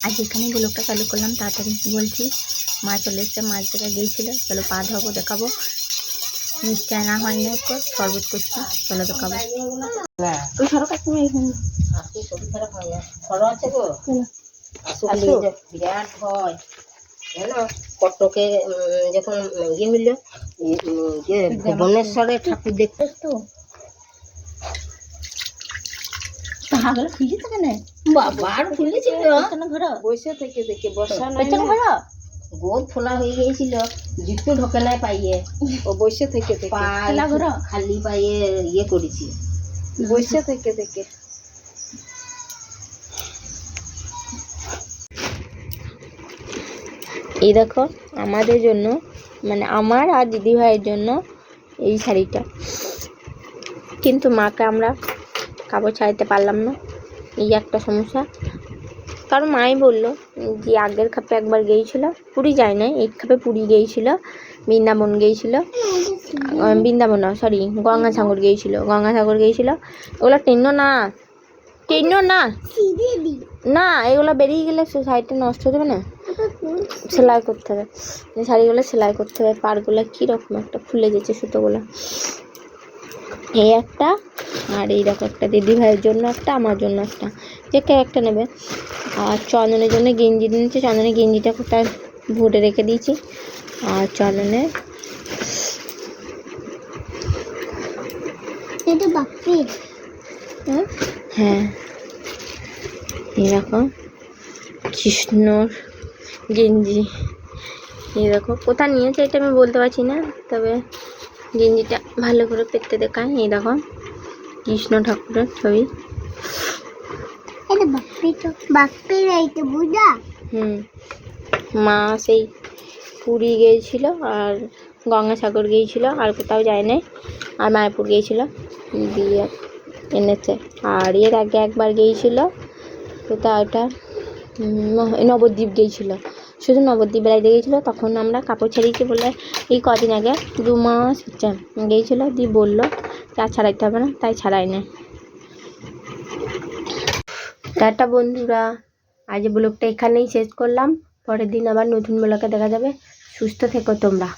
আজ এখানেই ব্লগটা চালু করলাম তাড়াতাড়ি বলছি? মা চলে এসছে মাছ থেকে গিয়েছিল। চলো পা ধোবো দেখাবো। মিষ্টি আনা হয়নি তো শরবত করছি। চলো দেখাবো। এখানে। বিরাট ভয় জানো কটকে উম, যখন ইয়ে হইল ইয়ে ভুবনেশ্বরে ঠাকুর দেখতে। তো। হাগল খুঁজেছে কেন? বাবার খুলেছিল কেন ঘর। বসে থেকে দেখে বসা নাই। না। ঘর। গোদ ফোলা হয়ে গিয়েছিল জুতো ঢোকে নাই পাইয়ে। ও বসে থেকে থেকে খেলা ঘর? খালি পাইয়ে ইয়ে করেছি। বসে থেকে থেকে এই দেখো আমাদের জন্য মানে আমার আর দিদিভাইয়ের জন্য এই শাড়িটা। কিন্তু মাকে আমরা কাপড় ছাড়াতে পারলাম না। এই একটা সমস্যা। কারণ মাই বলল যে, আগের খাপে একবার গিয়েছিল, পুরী যায় না এই খাপে পুরী গিয়েছিল, বৃন্দাবন গিয়েছিল। বৃন্দাবন না সরি গঙ্গাসাগর গিয়েছিল গঙ্গাসাগর গিয়েছিল। ওগুলো টেনো না টেনো না। না, এগুলো বেরিয়ে গেলে শাড়িটা নষ্ট হয়ে যাবে না। সেলাই করতে হবে। শাড়িগুলো সেলাই করতে হবে, পাড়গুলো কীরকম একটা খুলে যেছে সুতোগুলো। এই একটা আর এই দেখো একটা দিদি ভাইয়ের জন্য একটা আমার জন্য একটা। যে কেউ একটা নেবে? আর চন্দনের জন্য গেঞ্জি নিয়েছে চন্দনের গেঞ্জিটা কোথায়? ভরে রেখে দিয়েছি। আর চন্দনে হুম? হ্যাঁ? এরকম কৃষ্ণর গেঞ্জি। এই দেখো কোথায় নিয়েছে এটা আমি বলতে পারছি না তবে গেঞ্জিটা ভালো করে পেতে দেখায় এই দেখো। কৃষ্ণ ঠাকুরের ছবি। হুম। মা সেই পুরী গিয়েছিল আর গঙ্গাসাগর গিয়েছিল আর কোথাও যায় নাই আর মায়াপুর গিয়েছিল দিয়ে এনেছে। আর এর আগে একবার গিয়েছিল কোথাও ওটা নবদ্বীপ গিয়েছিল। শুধু নবদ্বীপ বেড়াইতে গিয়েছিল তখন আমরা কাপড় ছাড়িয়েছি বলে এই কদিন আগে দু মাস হচ্ছে গিয়েছিল দিয়ে বলল আর ছাড়াইতে হবে না, তাই ছাড়াই না। টাটা বন্ধুরা, আজ ব্লগটা এখানেই শেষ করলাম। পরের দিন আবার নতুন ব্লগে দেখা যাবে। সুস্থ থেকো তোমরা।